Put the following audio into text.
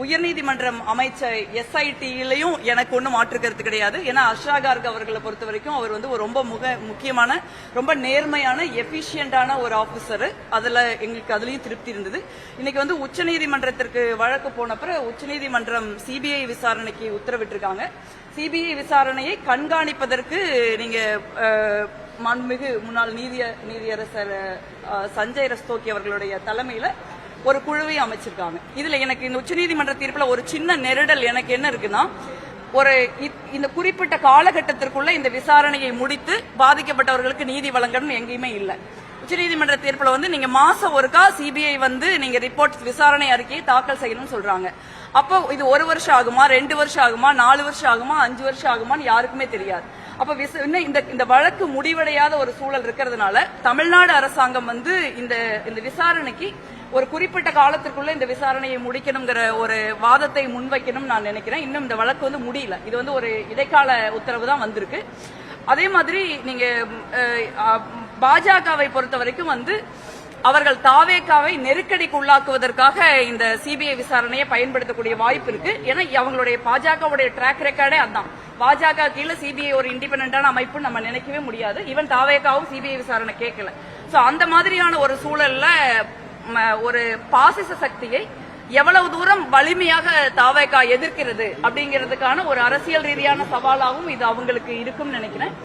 உயர்நீதிமன்றம் அமைச்ச எஸ்ஐடியிலையும் எனக்கு ஒன்றும் மாற்றுக்கிறது கிடையாது. ஏன்னா அஷ்ரா கார்க் அவர்களை பொறுத்த வரைக்கும் அவர் வந்து ரொம்ப முக முக்கியமான ரொம்ப நேர்மையான எஃபிஷியண்டான ஒரு ஆபீசர் அதுல எங்களுக்கு அதுலயும் திருப்தி இருந்தது. இன்னைக்கு வந்து உச்சநீதிமன்றத்திற்கு வழக்கு போனப்பற உச்சநீதிமன்றம் சிபிஐ விசாரணைக்கு உத்தரவிட்டிருக்காங்க. சிபிஐ விசாரணையை கண்காணிப்பதற்கு நீங்க மண்மிகு மாண்புமிகு முன்னாள் நீதிய நீதியரசர் சஞ்சய் ரஸ்தோக்கி அவர்களுடைய தலைமையில ஒரு குழுவை அமைச்சிருக்காங்க. இதுல எனக்கு இந்த உச்சநீதிமன்ற தீர்ப்புல ஒரு சின்ன நெருடல் எனக்கு என்ன இருக்குன்னா ஒரு இந்த குறிப்பிட்ட காலகட்டத்திற்குள்ள இந்த விசாரணையை முடித்து பாதிக்கப்பட்டவர்களுக்கு நீதி வழங்கணும் எங்கேயுமே இல்லை. உச்சநீதிமன்ற தீர்ப்புல வந்து நீங்க மாசம் ஒருக்கா சிபிஐ வந்து நீங்க ரிப்போர்ட் விசாரணை அறிக்கையை தாக்கல் செய்யணும்னு சொல்றாங்க. அப்போ இது ஒரு வருஷம் ஆகுமா ரெண்டு வருஷம் ஆகுமா நாலு வருஷம் ஆகுமா அஞ்சு வருஷம் ஆகுமான்னு யாருக்குமே தெரியாது. அப்ப விச- இன்னும் இந்த இந்த வழக்கு முடிவடையாத ஒரு சூழல் இருக்கிறதுனால தமிழ்நாடு அரசாங்கம் வந்து இந்த இந்த விசாரணைக்கு ஒரு குறிப்பிட்ட காலத்திற்குள்ள இந்த விசாரணையை முடிக்கணுங்கிற ஒரு வாதத்தை முன்வைக்கணும் நான் நினைக்கிறேன். இன்னும் இந்த வழக்கு வந்து முடியல. இது வந்து ஒரு இடைக்கால உத்தரவு தான் வந்திருக்கு. அதே மாதிரி நீங்க பாஜகவை பொறுத்த வரைக்கும் வந்து அவர்கள் தாவேக்காவை நெருக்கடிக்கு உள்ளாக்குவதற்காக இந்த சிபிஐ விசாரணையை பயன்படுத்தக்கூடிய வாய்ப்பு இருக்கு. ஏன்னா அவங்களுடைய பாஜகவுடைய ட்ராக் ரெக்கார்டே அதான். பாஜக கீழே சிபிஐ ஒரு இண்டிபெண்டான அமைப்பு நம்ம நினைக்கவே முடியாது. ஈவன் தாவேக்காவும் சிபிஐ விசாரணை கேட்கல. சோ அந்த மாதிரியான ஒரு சூழல்ல ஒரு பாசிச சக்தியை எவ்வளவு தூரம் வலிமையாக தாவேக்கா எதிர்க்கிறது அப்படிங்கிறதுக்கான ஒரு அரசியல் ரீதியான சவாலாகவும் இது அவங்களுக்கு இருக்கும்னு நினைக்கிறேன்.